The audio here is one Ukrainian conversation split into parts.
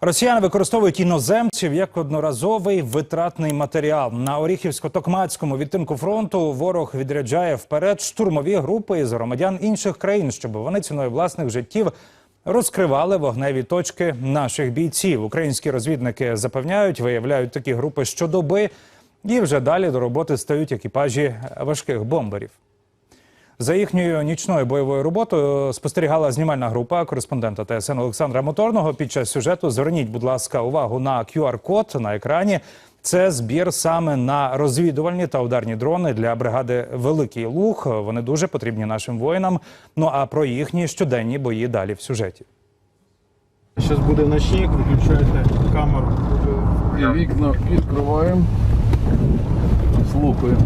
Росіяни використовують іноземців як одноразовий витратний матеріал. На Оріхівсько-Токмацькому відтинку фронту ворог відряджає вперед штурмові групи із громадян інших країн, щоб вони ціною власних життів розкривали вогневі точки наших бійців. Українські розвідники запевняють, виявляють такі групи щодоби, і вже далі до роботи стають екіпажі важких бомберів. За їхньою нічною бойовою роботою спостерігала знімальна група кореспондента ТСН Олександра Моторного. Під час сюжету зверніть, будь ласка, увагу на QR-код на екрані. Це збір саме на розвідувальні та ударні дрони для бригади Великий Луг. Вони дуже потрібні нашим воїнам. Ну а про їхні щоденні бої далі в сюжеті. Зараз буде ночник, виключайте камеру. І вікна відкриваємо. Слухаємо.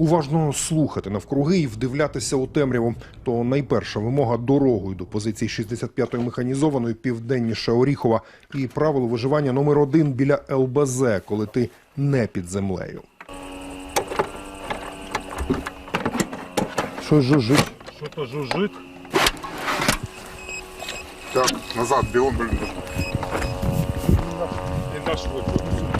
Уважно слухати навкруги і вдивлятися у темряву. То найперша вимога дорогою до позиції 65-ї механізованої південніше Оріхова і правило виживання номер один біля ЛБЗ, коли ти не під землею. Щось жужжить. Що то жужжить? Так, назад, бігом, блін. Не наш виход.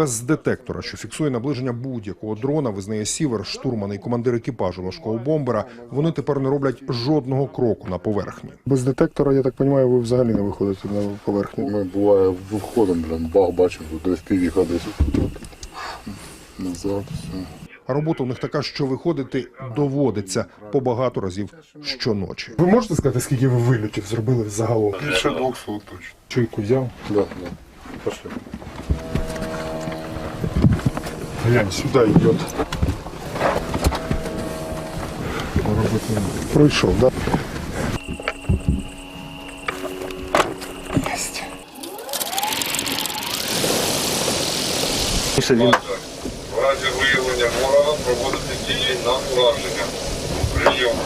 Без детектора, що фіксує наближення будь-якого дрона, визнає Сівер, штурман і командир екіпажу важкого бомбера. Вони тепер не роблять жодного кроку на поверхні. Без детектора, я так розумію, ви взагалі не виходите на поверхню. Ми буває виходимо, блін, бах, бачимо, десь півіха десь тут. Назад, все. А робота у них така, що виходити доводиться по багато разів щоночі. Ви можете сказати, скільки ви вильотів зробили загалом? Більше 200 точно. Чуйку взяв? Да, да. Пошли. Глянь, сюди йде. Пройшов, да? В разі виявлення ворога проводити дії на ураження. Прийом.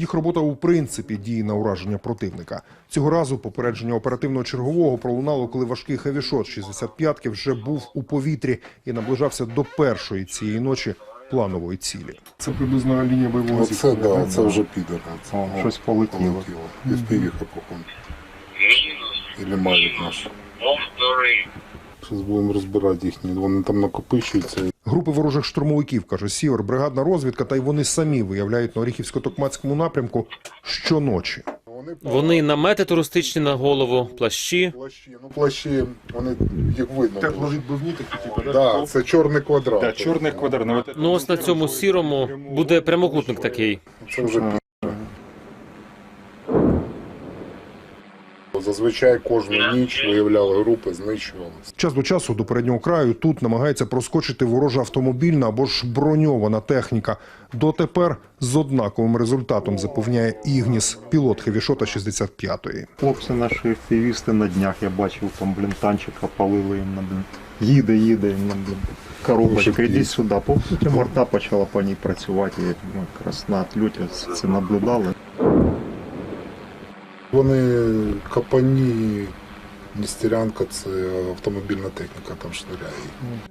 Їх робота у принципі діє на ураження противника. Цього разу попередження оперативного чергового пролунало, коли важкий хевішот 65-ки вже був у повітрі і наближався до першої цієї ночі планової цілі. Це приблизно лінія бойового Оце, да, це вже підер. Це, щось полетіло. І в півіха, походу. Мавік наш. Повтори. Зараз будемо розбирати їхні. Вони там накопичуються. Групи ворожих штурмовиків, каже Сівер, бригадна розвідка, та й вони самі виявляють на Оріхівсько-Токмацькому напрямку щоночі. Вони намети туристичні на голову, плащі. плащі. Ну, плащі, вони їх видно. було. Тепловідбивні такі, типу, Да, це чорний квадрат. Да, чорних квадратів. Ну ось на цьому сірому буде прямокутник такий. Це вже Зазвичай кожну ніч виявляли групи, знищували. Час до часу до переднього краю тут намагається проскочити ворожа автомобільна або ж броньована техніка. Дотепер з однаковим результатом запевняє Ігніс, пілот хевішота 65-ї. Хлопці наші фівісти на днях, я бачив, там, блін, танчика палили їм на блін. Їде, їде, їм на блін. Коробочка, сюди. По суті, морда почала по ній працювати. Ну, якраз на це наблюдали. Вони капані, Нестерянка, це автомобільна техніка, там шниряє.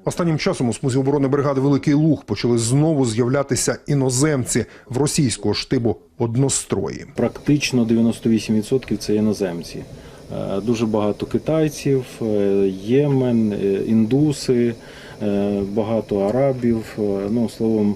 Останнім часом у смузі оборони бригади Великий Луг почали знову з'являтися іноземці в російського штибу однострої. Практично 98% це іноземці. Е, Дуже багато китайців, е, Ємен, е, індуси, багато арабів. Ну, словом,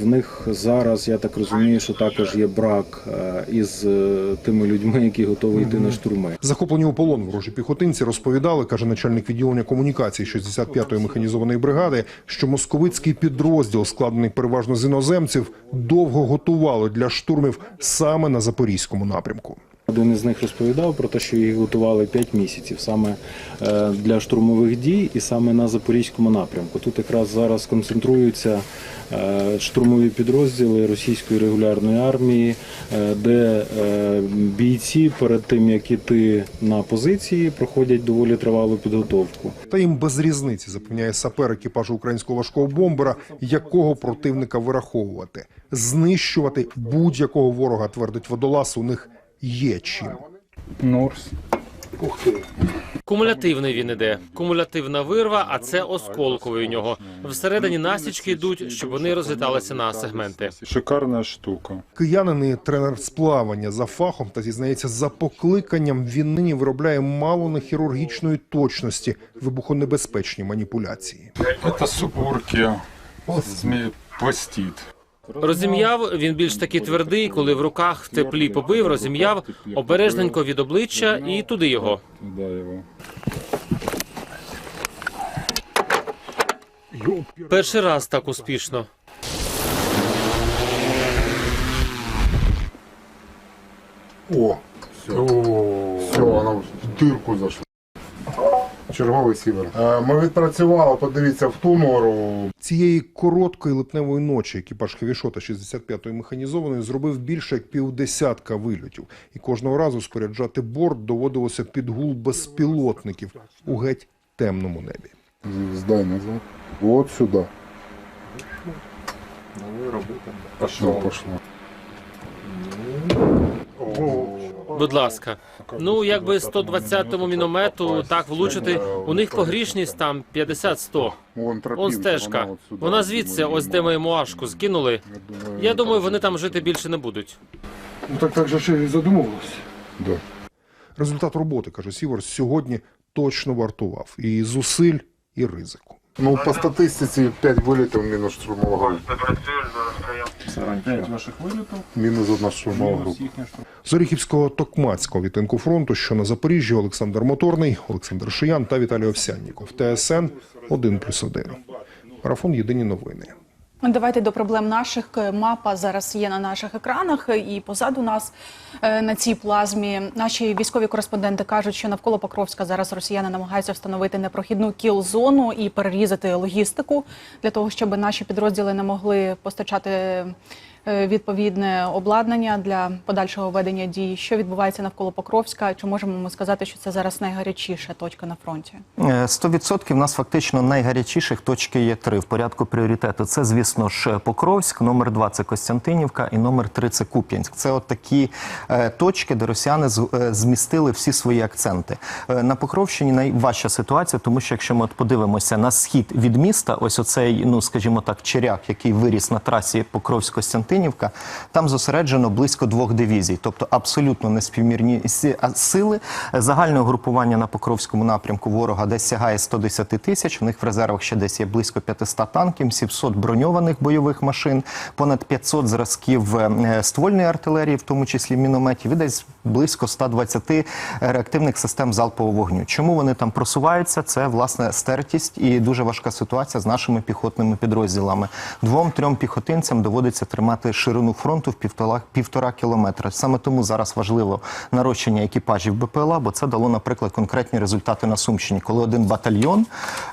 в них зараз, я так розумію, що також є брак е, із е, тими людьми, які готові йти на штурми. Захоплені у полон ворожі піхотинці розповідали, каже начальник відділення комунікації 65-ї механізованої бригади, що московицький підрозділ, складений переважно з іноземців, довго готували для штурмів саме на запорізькому напрямку. Один із них розповідав про те, що їх готували 5 місяців саме е, для штурмових дій і саме на запорізькому напрямку. Тут якраз зараз концентруються е, штурмові підрозділи російської регулярної армії, е, де бійці перед тим як іти на позиції, проходять доволі тривалу підготовку. Та їм без різниці запевняє сапер екіпажу українського важкого бомбера, якого противника вираховувати, знищувати будь-якого ворога, твердить водолаз. У них є чим. Норс. Ух ти. Кумулятивний він іде. Кумулятивна вирва, а це осколковий у нього. Всередині насічки йдуть, щоб вони розліталися на сегменти. Шикарна штука. Киянин і тренер з плавання за фахом та зізнається за покликанням. Він нині виробляє мало не хірургічної точності вибухонебезпечні маніпуляції. Це супурки пластит. Розім'яв він більш такий твердий, коли в руках в теплі побив, розім'яв обережненько від обличчя і туди його. Перший раз так успішно. О, все, воно в дирку зайшло. Черговий сівер. Е, Ми відпрацювали, подивіться, в ту нору. Цієї короткої липневої ночі екіпаж Хевішота 65-ї механізованої зробив більше як півдесятка вильотів, і кожного разу споряджати борт доводилося під гул безпілотників у геть темному небі. Здай назад. Вот сюди. Пошло, пошло. Будь ласка. Ну, якби 120-му міномету так влучити, у них погрішність там 50-100. Вон Он стежка. вона звідси, ось де ми муашку скинули. Я думаю, вони там жити більше не будуть. Ну так так же ще і задумувалося. Да. Результат роботи, каже Сіворс, сьогодні точно вартував і зусиль, і ризику. Ну, по статистиці 5 вилітів мінус штурмова вилітів. Мінус одна штурмова група. З Оріхівського Токмацького відтинку фронту, що на Запоріжжі, Олександр Моторний, Олександр Шиян та Віталій Овсянніков. ТСН 1+,1. Марафон Єдині новини. Давайте до проблем наших. Мапа зараз є на наших екранах, і позаду нас е, на цій плазмі наші військові кореспонденти кажуть, що навколо Покровська зараз росіяни намагаються встановити непрохідну кіл-зону і перерізати логістику для того, щоб наші підрозділи не могли постачати відповідне обладнання для подальшого ведення дій. Що відбувається навколо Покровська? Чи можемо ми сказати, що це зараз найгарячіша точка на фронті? Е, 100% в нас фактично найгарячіших точки є три в порядку пріоритету. Це, звісно ж, Покровськ, номер два це Костянтинівка і номер три це Куп'янськ. Це от такі е, точки, де росіяни е, змістили всі свої акценти. Е, на Покровщині найважча ситуація, тому що якщо ми от подивимося на схід від міста, ось оцей, ну скажімо так, черяк, який виріс на трасі Покровськ-Костянтинівка, там зосереджено близько двох дивізій, тобто абсолютно неспівмірні сили. Загальне угрупування на Покровському напрямку ворога десь сягає 110 тисяч. В них в резервах ще десь є близько 500 танків, 700 броньованих бойових машин, понад 500 зразків е, ствольної артилерії, в тому числі мінометів, і десь близько 120 реактивних систем залпового вогню. Чому вони там просуваються? Це власне стертість і дуже важка ситуація з нашими піхотними підрозділами. Двом-трьом піхотинцям доводиться тримати ширину фронту в півтора, півтора кілометра. Саме тому зараз важливо нарощення екіпажів БПЛА, бо це дало, наприклад, конкретні результати на Сумщині, коли один батальйон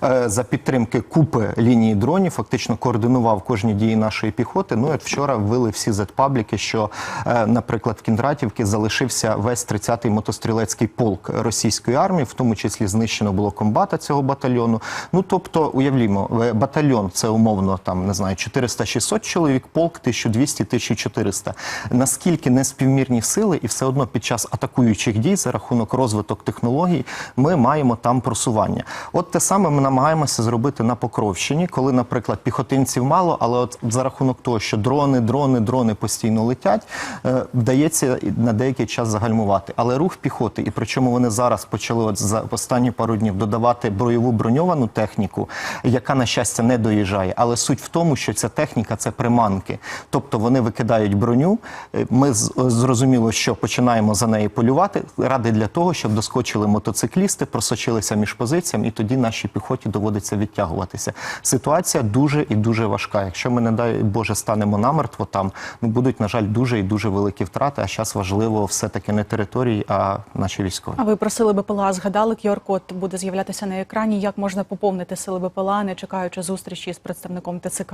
е, за підтримки купи лінії дронів фактично координував кожні дії нашої піхоти. Ну от вчора ввели всі зетпабліки, що, е, наприклад, в Кіндратівці залишився весь 30-й мотострілецький полк російської армії, в тому числі знищено було комбата цього батальйону. Ну тобто, уявлімо, е, батальйон це умовно там не знаю 400-600 чоловік, полк 1200-1400. Наскільки неспівмірні сили, і все одно під час атакуючих дій за рахунок розвиток технологій ми маємо там просування. От те саме ми намагаємося зробити на Покровщині, коли, наприклад, піхотинців мало, але от за рахунок того, що дрони, дрони, дрони постійно летять, е, вдається на деякий час загальмувати. Але рух піхоти, і причому вони зараз почали от за останні пару днів додавати бойову броньовану техніку, яка на щастя не доїжджає. Але суть в тому, що ця техніка це приманки, тобто вони викидають броню. е, Ми з- зрозуміло, що починаємо за неї полювати ради для того, щоб доскочили мотоциклісти, просочилися між позиціями, і тоді нашій піхоті доводиться відтягуватися. Ситуація дуже і дуже важка. Якщо ми не дай Боже станемо намертво, там ну будуть на жаль дуже і дуже великі втрати. А зараз важливо все таки не території, а наші військові. А ви просили БПЛА, згадали, QR-код буде з'являтися на екрані. Як можна поповнити сили БПЛА, не чекаючи зустрічі з представником ТЦК?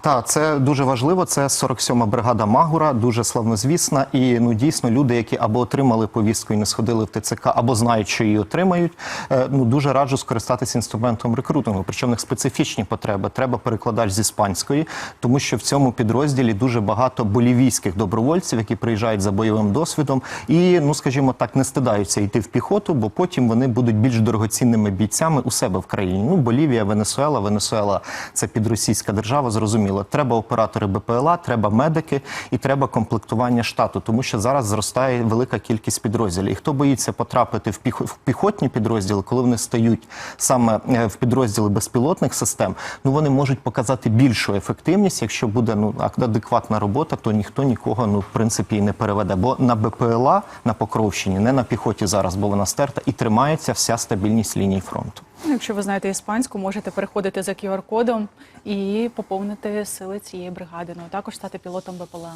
Так, це дуже важливо. Це 47 бригада Магура, дуже славнозвісна. І ну дійсно люди, які або отримали повістку і не сходили в ТЦК, або знають, що її отримають. е, Ну дуже раджу скористатися інструментом рекрутингу. Причому в них специфічні потреби. Треба перекладач з іспанської, тому що в цьому підрозділі дуже багато болівійських добровольців, які приїжджають за бойовим досвідом, і ну скажімо так, не стидаються йти в піхоту, бо потім вони будуть більш дорогоцінними бійцями у себе в країні. Ну Болівія, Венесуела, Венесуела це підросійська держава. Зрозуміло, треба оператори БПЛА, треба медики і треба комплектування штату, тому що зараз зростає велика кількість підрозділів. І хто боїться потрапити в піхотні підрозділи, коли вони стають саме е, в підрозділи безпілотних систем, ну вони можуть показати більшу ефективність. Якщо буде ну адекватна робота, то ніхто нікого ну в принципі і не переведе. Бо на БПЛА на Покровщині, не на піхоті зараз, бо вона стерта і тримається вся стабільність лінії фронту. Ну, Якщо ви знаєте іспанську, можете переходити за QR-кодом і поповнити сили цієї бригади. Ну а також стати пілотом БПЛА.